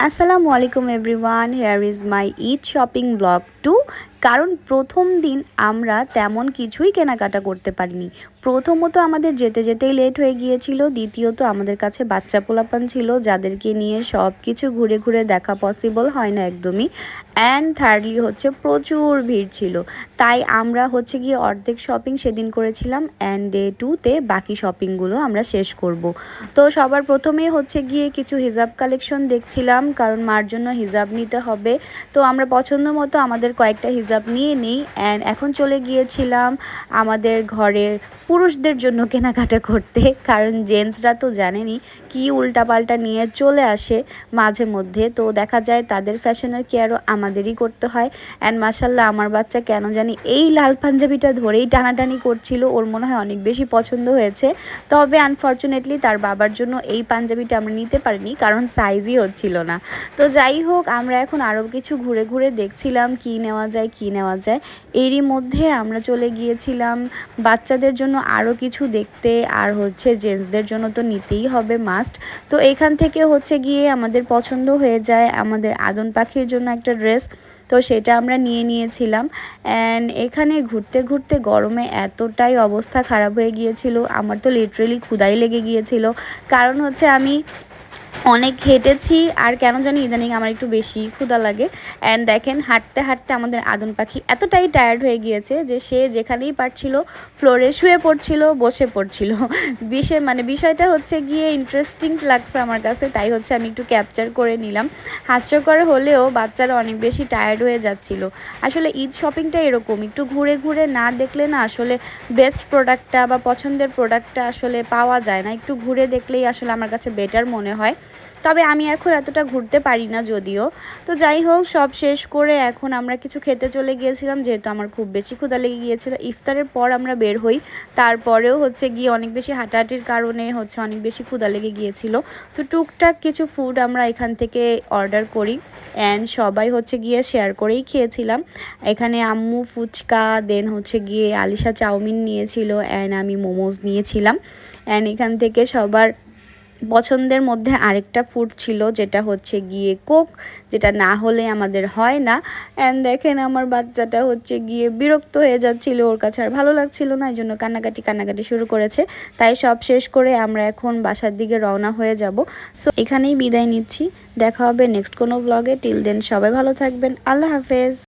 আসসালামু আলাইকুম everyone here is my Eid shopping blog to কারণ প্রথম দিন আমরা তেমন কিছুই কেনাকাটা করতে পারিনি। প্রথমত আমাদের যেতে যেতেই লেট হয়ে গিয়েছিল, দ্বিতীয়ত আমাদের কাছে বাচ্চা পোলাপান ছিল, যাদেরকে নিয়ে সব কিছু ঘুরে ঘুরে দেখা পসিবল হয় না একদমই। অ্যান্ড থার্ডলি হচ্ছে প্রচুর ভিড় ছিল। তাই আমরা হচ্ছে গিয়ে অর্ধেক শপিং সেদিন করেছিলাম অ্যান্ড ডে টুতে বাকি শপিংগুলো আমরা শেষ করব। তো সবার প্রথমে হচ্ছে গিয়ে কিছু হিজাব কালেকশন দেখছিলাম, কারণ মার জন্য হিজাব নিতে হবে। তো আমরা পছন্দ মতো আমাদের কয়েকটা হিজাব নিয়ে নিই অ্যান্ড এখন চলে গিয়েছিলাম আমাদের ঘরের পুরুষদের জন্য কেনাকাটা করতে। কারণ জেন্টসরা তো জানেনই কী উল্টাপাল্টা নিয়ে চলে আসে মাঝে মধ্যে। তো দেখা যায় তাদের ফ্যাশনের কেয়ারও আমাদেরই করতে হয়। অ্যান্ড মাসাল্লাহ আমার বাচ্চা কেন জানি এই লাল পাঞ্জাবিটা ধরেই টানাটানি করছিল। ওর মনে হয় অনেক বেশি পছন্দ হয়েছে। তবে আনফর্চুনেটলি তার বাবার জন্য এই পাঞ্জাবিটা আমরা নিতে পারিনি কারণ সাইজই হচ্ছিল না। তো যাই হোক, আমরা এখন আরও কিছু ঘুরে ঘুরে দেখছিলাম কি নেওয়া যায় নেওয়া যায়। এরই মধ্যে আমরা চলে গিয়েছিলাম বাচ্চাদের জন্য আরও কিছু দেখতে। আর হচ্ছে জেন্টসদের জন্য তো নিতেই হবে মাস্ট। তো এখান থেকে হচ্ছে গিয়ে আমাদের পছন্দ হয়ে যায় আমাদের আদন পাখির জন্য একটা ড্রেস। তো সেটা আমরা নিয়ে নিয়েছিলাম। অ্যান্ড এখানে ঘুরতে ঘুরতে গরমে এতটাই অবস্থা খারাপ হয়ে গিয়েছিল। আমার তো লিটারেলি ক্ষুদাই লেগে গিয়েছিল। কারণ হচ্ছে আমি অনেক হেঁটেছি, আর কেন জানি ইদানিং আমার একটু বেশি ক্ষুধা লাগে। অ্যান্ড দেখেন, হাঁটতে হাঁটতে আমাদের আদন পাখি এতটাই টায়ার্ড হয়ে গিয়েছে যে সে যেখানেই পারছিল ফ্লোরে শুয়ে পড়ছিল, বসে পড়ছিল। বিষয় মানে বিষয়টা হচ্ছে গিয়ে ইন্টারেস্টিং লাগছে আমার কাছে, তাই হচ্ছে আমি একটু ক্যাপচার করে নিলাম। হাস্যকর হলেও বাচ্চারা অনেক বেশি টায়ার্ড হয়ে যাচ্ছিল। আসলে ঈদ শপিংটা এরকম, একটু ঘুরে ঘুরে না দেখলে না আসলে বেস্ট প্রোডাক্টটা বা পছন্দের প্রোডাক্টটা আসলে পাওয়া যায় না। একটু ঘুরে দেখলেই আসলে আমার কাছে বেটার মনে হয়। তবে আমি এখন এতটা ঘুরতে পারি না যদিও। তো যাই হোক, সব শেষ করে এখন আমরা কিছু খেতে চলে গিয়েছিলাম, যেহেতু আমার খুব বেশি ক্ষুদা লেগে গিয়েছিল। ইফতারের পর আমরা বের হই। তারপরেও হচ্ছে গিয়ে অনেক বেশি হাঁটাহাঁটির কারণে হচ্ছে অনেক বেশি ক্ষুদা লেগে গিয়েছিল। তো টুকটাক কিছু ফুড আমরা এখান থেকে অর্ডার করি অ্যান্ড সবাই হচ্ছে গিয়ে শেয়ার করেই খেয়েছিলাম। এখানে আম্মু ফুচকা দেন হচ্ছে গিয়ে আলিশা চাউমিন নিয়েছিল অ্যান্ড আমি মোমোজ নিয়েছিলাম। অ্যান্ড এখান থেকে সবার পছন্দের মধ্যে আরেকটা ফুড ছিল, যেটা হচ্ছে গিয়ে কোক যেটা না হলে আমাদের হয় না। অ্যান্ড দেখেন আমার বাচ্চাটা হচ্ছে গিয়ে বিরক্ত হয়ে যাচ্ছিল, ওর কাছে আর ভালো লাগছিল না, এই জন্য কান্নাকাটি কান্নাকাটি শুরু করেছে। তাই সব শেষ করে আমরা এখন বাসার দিকে রওনা হয়ে যাব। সো এখানেই বিদায় নিচ্ছি। দেখা হবে নেক্সট কোনো ব্লগে টিল দেন সবাই ভালো থাকবেন। আল্লাহ হাফেজ।